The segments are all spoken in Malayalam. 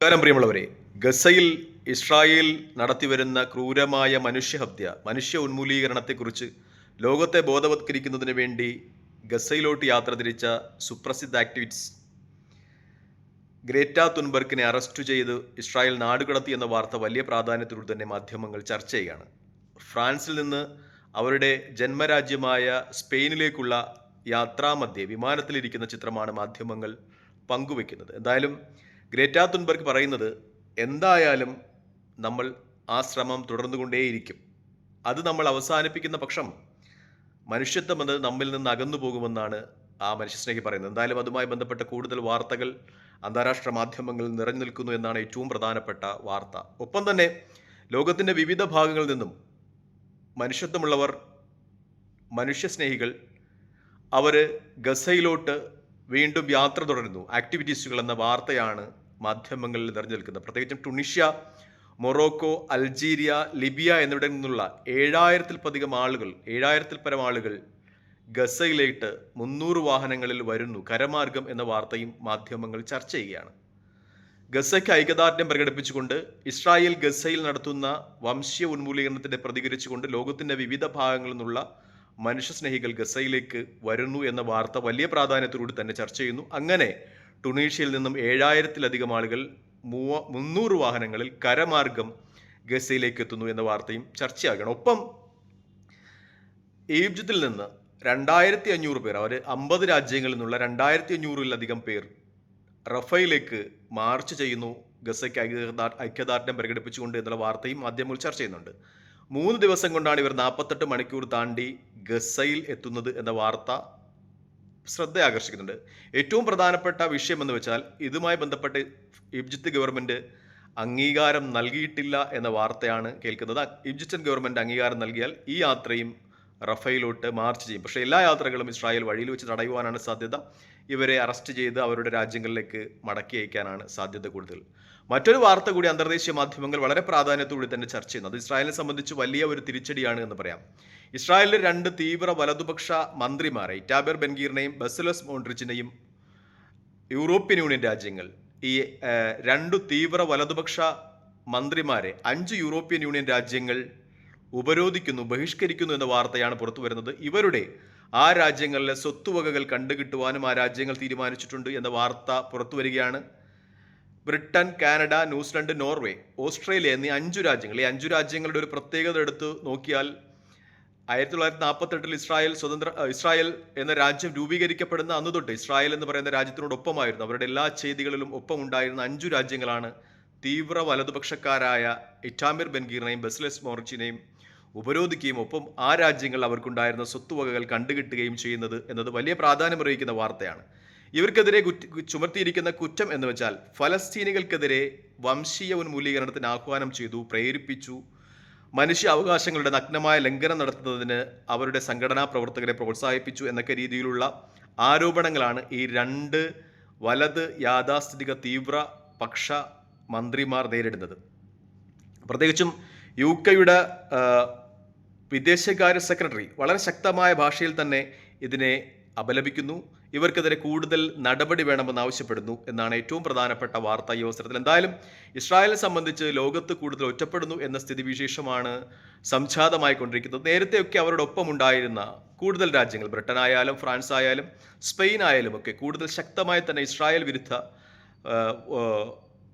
നമസ്കാരം പ്രിയമുള്ളവരെ. ഗസയിൽ ഇസ്രായേൽ നടത്തിവരുന്ന ക്രൂരമായ മനുഷ്യഹത്യ മനുഷ്യ ഉന്മൂലീകരണത്തെക്കുറിച്ച് ലോകത്തെ ബോധവത്കരിക്കുന്നതിന് വേണ്ടി ഗസയിലോട്ട് യാത്ര തിരിച്ച സുപ്രസിദ്ധ ആക്ടിവിറ്റ്സ് ഗ്രേറ്റ തുൻബർക്കിനെ അറസ്റ്റ് ചെയ്ത് ഇസ്രായേൽ നാടുകടത്തി എന്ന വാർത്ത വലിയ പ്രാധാന്യത്തോടെ തന്നെ മാധ്യമങ്ങൾ ചർച്ച ചെയ്യുകയാണ്. ഫ്രാൻസിൽ നിന്ന് അവരുടെ ജന്മരാജ്യമായ സ്പെയിനിലേക്കുള്ള യാത്രാമധ്യേ വിമാനത്തിലിരിക്കുന്ന ചിത്രമാണ് മാധ്യമങ്ങൾ പങ്കുവെക്കുന്നത് എന്തായാലും ഗ്രേറ്റ തുൻബർഗ് പറയുന്നത് എന്തായാലും നമ്മൾ ആ ശ്രമം തുടർന്നുകൊണ്ടേയിരിക്കും. അത് നമ്മൾ അവസാനിപ്പിക്കുന്ന പക്ഷം മനുഷ്യത്വം എന്നത് നമ്മിൽ നിന്ന് അകന്നു പോകുമെന്നാണ് ആ മനുഷ്യസ്നേഹി പറയുന്നത്. എന്തായാലും അതുമായി ബന്ധപ്പെട്ട കൂടുതൽ വാർത്തകൾ അന്താരാഷ്ട്ര മാധ്യമങ്ങളിൽ നിറഞ്ഞു നിൽക്കുന്നു എന്നാണ് ഏറ്റവും പ്രധാനപ്പെട്ട വാർത്ത. ഒപ്പം തന്നെ ലോകത്തിന്റെ വിവിധ ഭാഗങ്ങളിൽ നിന്നും മനുഷ്യത്വമുള്ളവർ മനുഷ്യസ്നേഹികൾ അവർ ഗസയിലോട്ട് വീണ്ടും യാത്ര തുടരുന്നു. ആക്ടിവിറ്റീസുകൾ എന്ന വാർത്തയാണ് മാധ്യമങ്ങളിൽ നിറഞ്ഞു നിൽക്കുന്നത് പ്രത്യേകിച്ചും ടുണീഷ്യ മൊറോക്കോ അൾജീരിയ ലിബിയ എന്നിവിടെ നിന്നുള്ള ഏഴായിരത്തിൽ പധികം ആളുകൾ ഏഴായിരത്തിൽ പരം ആളുകൾ ഗസയിലേട്ട് മുന്നൂറ് വാഹനങ്ങളിൽ വരുന്നു. കരമാർഗം എന്ന വാർത്തയും മാധ്യമങ്ങൾ ചർച്ച ചെയ്യുകയാണ്. ഗസയ്ക്ക് ഐക്യദാർഢ്യം പ്രകടിപ്പിച്ചുകൊണ്ട് ഇസ്രായേൽ ഗസയിൽ നടത്തുന്ന വംശീയ ഉന്മൂലീകരണത്തിനെ പ്രതികരിച്ചുകൊണ്ട് ലോകത്തിന്റെ വിവിധ ഭാഗങ്ങളിൽ നിന്നുള്ള മനുഷ്യസ്നേഹികൾ ഗസയിലേക്ക് വരുന്നു എന്ന വാർത്ത വലിയ പ്രാധാന്യത്തോടുകൂടി തന്നെ ചർച്ച ചെയ്യുന്നു. അങ്ങനെ ടുണീഷ്യയിൽ നിന്നും ഏഴായിരത്തിലധികം ആളുകൾ മൂവ മുന്നൂറ് വാഹനങ്ങളിൽ കരമാർഗം ഗസയിലേക്ക് എത്തുന്നു എന്ന വാർത്തയും ചർച്ചയാകണം ഒപ്പം ഈജിപ്തിൽ നിന്ന് രണ്ടായിരത്തി അഞ്ഞൂറ് പേർ അവർ അമ്പത് രാജ്യങ്ങളിൽ നിന്നുള്ള രണ്ടായിരത്തി അഞ്ഞൂറിലധികം പേർ റഫയിലേക്ക് മാർച്ച് ചെയ്യുന്നു ഗസയ്ക്ക് ഐക്യദാ ഐക്യദാർഢ്യം പ്രകടിപ്പിച്ചുകൊണ്ട് എന്നുള്ള വാർത്തയും മാധ്യമങ്ങൾ ചർച്ച ചെയ്യുന്നുണ്ട്. മൂന്ന് ദിവസം കൊണ്ടാണ് ഇവർ നാൽപ്പത്തെട്ട് മണിക്കൂർ താണ്ടി ഗസയിൽ എത്തുന്നത് എന്ന വാർത്ത ശ്രദ്ധ ആകർഷിക്കുന്നുണ്ട് ഏറ്റവും പ്രധാനപ്പെട്ട വിഷയം എന്ന് വെച്ചാൽ ഇതുമായി ബന്ധപ്പെട്ട് ഈജിപ്ത് ഗവൺമെന്റ് അംഗീകാരം നൽകിയിട്ടില്ല എന്ന വാർത്തയാണ് കേൾക്കുന്നത്. ഈജിപ്ഷ്യൻ ഗവൺമെന്റ് അംഗീകാരം നൽകിയാൽ ഈ യാത്രയും റഫയിലോട്ട് മാർച്ച് ചെയ്യും. പക്ഷേ എല്ലാ യാത്രകളും ഇസ്രായേൽ വഴിയിൽ വെച്ച് തടയുവാനാണ് സാധ്യത. ഇവരെ അറസ്റ്റ് ചെയ്ത് അവരുടെ രാജ്യങ്ങളിലേക്ക് മടക്കി അയക്കാനാണ് സാധ്യത കൂടുതൽ. മറ്റൊരു വാർത്ത കൂടി അന്തർദേശീയ മാധ്യമങ്ങൾ വളരെ പ്രാധാന്യത്തോടെ തന്നെ ചർച്ച ചെയ്യുന്നു. അത് ഇസ്രായേലിനെ സംബന്ധിച്ച് വലിയ ഒരു തിരിച്ചടിയാണ് എന്ന് പറയാം. ഇസ്രായേലിലെ രണ്ട് തീവ്ര വലതുപക്ഷ മന്ത്രിമാരെ ഇറ്റാബർ ബെൻഗീറിനെയും ബസലസ് മോൺട്രിച്ചിനെയും യൂറോപ്യൻ യൂണിയൻ രാജ്യങ്ങൾ ഈ രണ്ടു തീവ്ര വലതുപക്ഷ മന്ത്രിമാരെ അഞ്ച് യൂറോപ്യൻ യൂണിയൻ രാജ്യങ്ങൾ ഉപരോധിക്കുന്നു ബഹിഷ്കരിക്കുന്നു എന്ന വാർത്തയാണ് പുറത്തു വരുന്നത്. ഇവരുടെ ആ രാജ്യങ്ങളിലെ സ്വത്തുവകകൾ കണ്ടുകിട്ടുവാനും ആ രാജ്യങ്ങൾ തീരുമാനിച്ചിട്ടുണ്ട് എന്ന വാർത്ത പുറത്തു വരികയാണ്. Britain Canada New Zealand Norway Australia എന്നീ അഞ്ചു രാജ്യങ്ങൾ. ഈ അഞ്ചു രാജ്യങ്ങളുടെ ഒരു പ്രത്യേകത എടുത്ത് നോക്കിയാൽ ആയിരത്തി തൊള്ളായിരത്തി നാൽപ്പത്തെട്ടിൽ ഇസ്രായേൽ സ്വതന്ത്ര ഇസ്രായേൽ എന്ന രാജ്യം രൂപീകരിക്കപ്പെടുന്ന അന്ന് തൊട്ട് ഇസ്രായേൽ എന്ന് പറയുന്ന രാജ്യത്തിനോടൊപ്പമായിരുന്നു അവരുടെ എല്ലാ ചെയ്തികളിലും ഒപ്പമുണ്ടായിരുന്ന അഞ്ചു രാജ്യങ്ങളാണ് തീവ്ര വലതുപക്ഷക്കാരായ ഇറ്റാമിർ ബൻഗീറിനെയും ബസ്ലെസ് മോർച്ചിനെയും ഉപരോധിക്കുകയും ഒപ്പം ആ രാജ്യങ്ങൾ അവർക്കുണ്ടായിരുന്ന സ്വത്തുവകകൾ കണ്ടുകിട്ടുകയും ചെയ്യുന്നത് എന്നത് വലിയ പ്രാധാന്യമറിയിക്കുന്ന വാർത്തയാണ്. ഇവർക്കെതിരെ ചുമർത്തിയിരിക്കുന്ന കുറ്റം എന്ന് വെച്ചാൽ ഫലസ്തീനികൾക്കെതിരെ വംശീയ ഉന്മൂലീകരണത്തിന് ആഹ്വാനം ചെയ്തു പ്രേരിപ്പിച്ചു. മനുഷ്യ അവകാശങ്ങളുടെ നഗ്നമായ ലംഘനം നടത്തുന്നതിന് അവരുടെ സംഘടനാ പ്രവർത്തകരെ പ്രോത്സാഹിപ്പിച്ചു എന്നൊക്കെ രീതിയിലുള്ള ആരോപണങ്ങളാണ് ഈ രണ്ട് വലത് യാഥാസ്ഥിതിക തീവ്ര പക്ഷ മന്ത്രിമാർ നേരിടുന്നത്. പ്രത്യേകിച്ചും യു കെയുടെ വിദേശകാര്യ സെക്രട്ടറി വളരെ ശക്തമായ ഭാഷയിൽ തന്നെ ഇതിനെ അപലപിക്കുന്നു. ഇവർക്കെതിരെ കൂടുതൽ നടപടി വേണമെന്ന് ആവശ്യപ്പെടുന്നു എന്നാണ് ഏറ്റവും പ്രധാനപ്പെട്ട വാർത്ത ഈ അവസരത്തിൽ. എന്തായാലും ഇസ്രായേലിനെ സംബന്ധിച്ച് ലോകത്ത് കൂടുതൽ ഒറ്റപ്പെടുന്നു എന്ന സ്ഥിതിവിശേഷമാണ് സംജാതമായിക്കൊണ്ടിരിക്കുന്നത് നേരത്തെയൊക്കെ അവരോടൊപ്പം ഉണ്ടായിരുന്ന കൂടുതൽ രാജ്യങ്ങൾ ബ്രിട്ടൻ ആയാലും ഫ്രാൻസ് ആയാലും സ്പെയിൻ ആയാലും ഒക്കെ കൂടുതൽ ശക്തമായി തന്നെ ഇസ്രായേൽ വിരുദ്ധ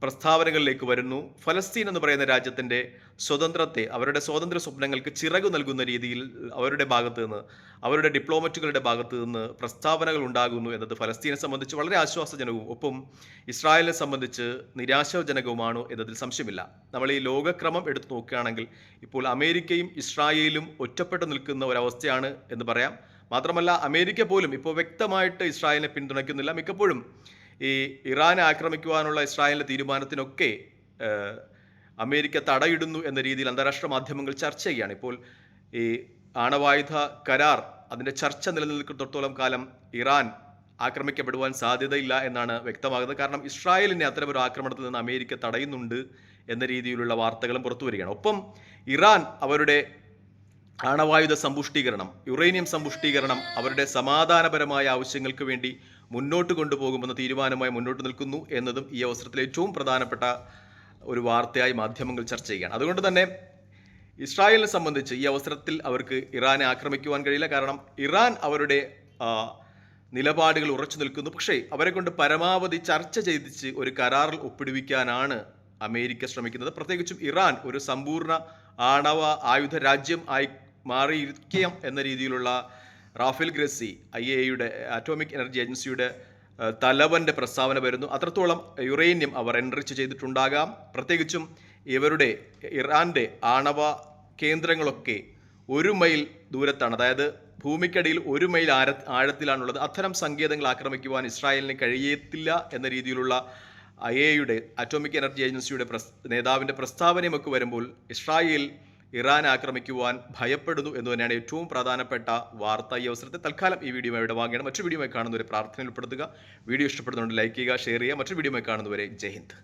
പ്രസ്താവനകളിലേക്ക് വരുന്നു. ഫലസ്തീൻ എന്ന് പറയുന്ന രാജ്യത്തിന്റെ സ്വതന്ത്രത്തെ അവരുടെ സ്വാതന്ത്ര്യ സ്വപ്നങ്ങൾക്ക് ചിറകു നൽകുന്ന രീതിയിൽ അവരുടെ ഭാഗത്തു നിന്ന് അവരുടെ ഡിപ്ലോമറ്റുകളുടെ ഭാഗത്തു നിന്ന് പ്രസ്താവനകൾ ഉണ്ടാകുന്നു എന്നത് ഫലസ്തീനെ സംബന്ധിച്ച് വളരെ ആശ്വാസജനകവും ഒപ്പം ഇസ്രായേലിനെ സംബന്ധിച്ച് നിരാശാജനകവുമാണ് എന്നതിൽ സംശയമില്ല. നമ്മൾ ഈ ലോകക്രമം എടുത്തു നോക്കുകയാണെങ്കിൽ ഇപ്പോൾ അമേരിക്കയും ഇസ്രായേലും ഒറ്റപ്പെട്ടു നിൽക്കുന്ന ഒരവസ്ഥയാണ് എന്ന് പറയാം. മാത്രമല്ല അമേരിക്ക പോലും ഇപ്പോൾ വ്യക്തമായിട്ട് ഇസ്രായേലിനെ പിന്തുണയ്ക്കുന്നില്ല. മിക്കപ്പോഴും ഈ ഇറാൻ ആക്രമിക്കുവാനുള്ള ഇസ്രായേലിന്റെ തീരുമാനത്തിനൊക്കെ അമേരിക്ക തടയിടുന്നു എന്ന രീതിയിൽ അന്താരാഷ്ട്ര മാധ്യമങ്ങൾ ചർച്ച ചെയ്യുകയാണ്. ഇപ്പോൾ ഈ ആണവായുധ കരാർ അതിന്റെ ചർച്ച നിലനിൽക്കുന്നിടത്തോളം കാലം ഇറാൻ ആക്രമിക്കപ്പെടുവാൻ സാധ്യതയില്ല എന്നാണ് വ്യക്തമാകുന്നത്. കാരണം ഇസ്രായേലിനെ അത്തരമൊരു ആക്രമണത്തിൽ നിന്ന് അമേരിക്ക തടയുന്നുണ്ട് എന്ന രീതിയിലുള്ള വാർത്തകളും പുറത്തു വരികയാണ്. ഒപ്പം ഇറാൻ അവരുടെ ആണവായുധ സമ്പുഷ്ടീകരണം യുറേനിയം സമ്പുഷ്ടീകരണം അവരുടെ സമാധാനപരമായ ആവശ്യങ്ങൾക്ക് വേണ്ടി മുന്നോട്ട് കൊണ്ടുപോകുമെന്ന തീരുമാനമായി മുന്നോട്ട് നിൽക്കുന്നു എന്നതും ഈ അവസരത്തിൽ ഏറ്റവും പ്രധാനപ്പെട്ട ഒരു വാർത്തയായി മാധ്യമങ്ങൾ ചർച്ച ചെയ്യുകയാണ്. അതുകൊണ്ട് തന്നെ ഇസ്രായേലിനെ സംബന്ധിച്ച് ഈ അവസരത്തിൽ അവർക്ക് ഇറാനെ ആക്രമിക്കുവാൻ കഴിയില്ല. കാരണം ഇറാൻ അവരുടെ നിലപാടുകൾ ഉറച്ചു നിൽക്കുന്നു. പക്ഷേ അവരെ കൊണ്ട് പരമാവധി ചർച്ച ചെയ്തിച്ച് ഒരു കരാറിൽ ഒപ്പിടുവിക്കാനാണ് അമേരിക്ക ശ്രമിക്കുന്നത്. പ്രത്യേകിച്ചും ഇറാൻ ഒരു സമ്പൂർണ ആണവ ആയുധ രാജ്യം ആയി മാറിയിരിക്കാം എന്ന രീതിയിലുള്ള റാഫേൽ ഗ്രസി ഐ എ എയുടെ അറ്റോമിക് എനർജി ഏജൻസിയുടെ തലവന്റെ പ്രസ്താവന വരുന്നു. അത്രത്തോളം യുറേനിയം അവർ എൻറിച്ച് ചെയ്തിട്ടുണ്ടാകാം. പ്രത്യേകിച്ചും ഇവരുടെ ഇറാന്റെ ആണവ കേന്ദ്രങ്ങളൊക്കെ ഒരു മൈൽ ദൂരത്താണ്. അതായത് ഭൂമിക്കടിയിൽ ഒരു മൈൽ ആര ആഴത്തിലാണുള്ളത്. അത്തരം സങ്കേതങ്ങൾ ആക്രമിക്കുവാൻ ഇസ്രായേലിന് കഴിയത്തില്ല എന്ന രീതിയിലുള്ള ഐ എയുടെ അറ്റോമിക് എനർജി ഏജൻസിയുടെ പ്രസ് നേതാവിന്റെ പ്രസ്താവനയുമൊക്കെ വരുമ്പോൾ ഇസ്രായേൽ ഇറാൻ ആക്രമിക്കുവാൻ ഭയപ്പെടുന്നു എന്ന് തന്നെയാണ് ഏറ്റവും പ്രധാനപ്പെട്ട വാർത്ത ഈ അവസരത്തിൽ. തൽക്കാലം ഈ വീഡിയോ ഇവിടെ വാങ്ങണം മറ്റൊരു വീഡിയോ കാണുന്നവരെ പ്രാർത്ഥനയിൽ ഉൾപ്പെടുത്തുക. വീഡിയോ ഇഷ്ടപ്പെടുന്നുണ്ട് ലൈക്ക് ചെയ്യുക ഷെയർ ചെയ്യുക. മറ്റൊരു വീഡിയോ കാണുന്നവരെ ജയ് ഹിന്ദ്.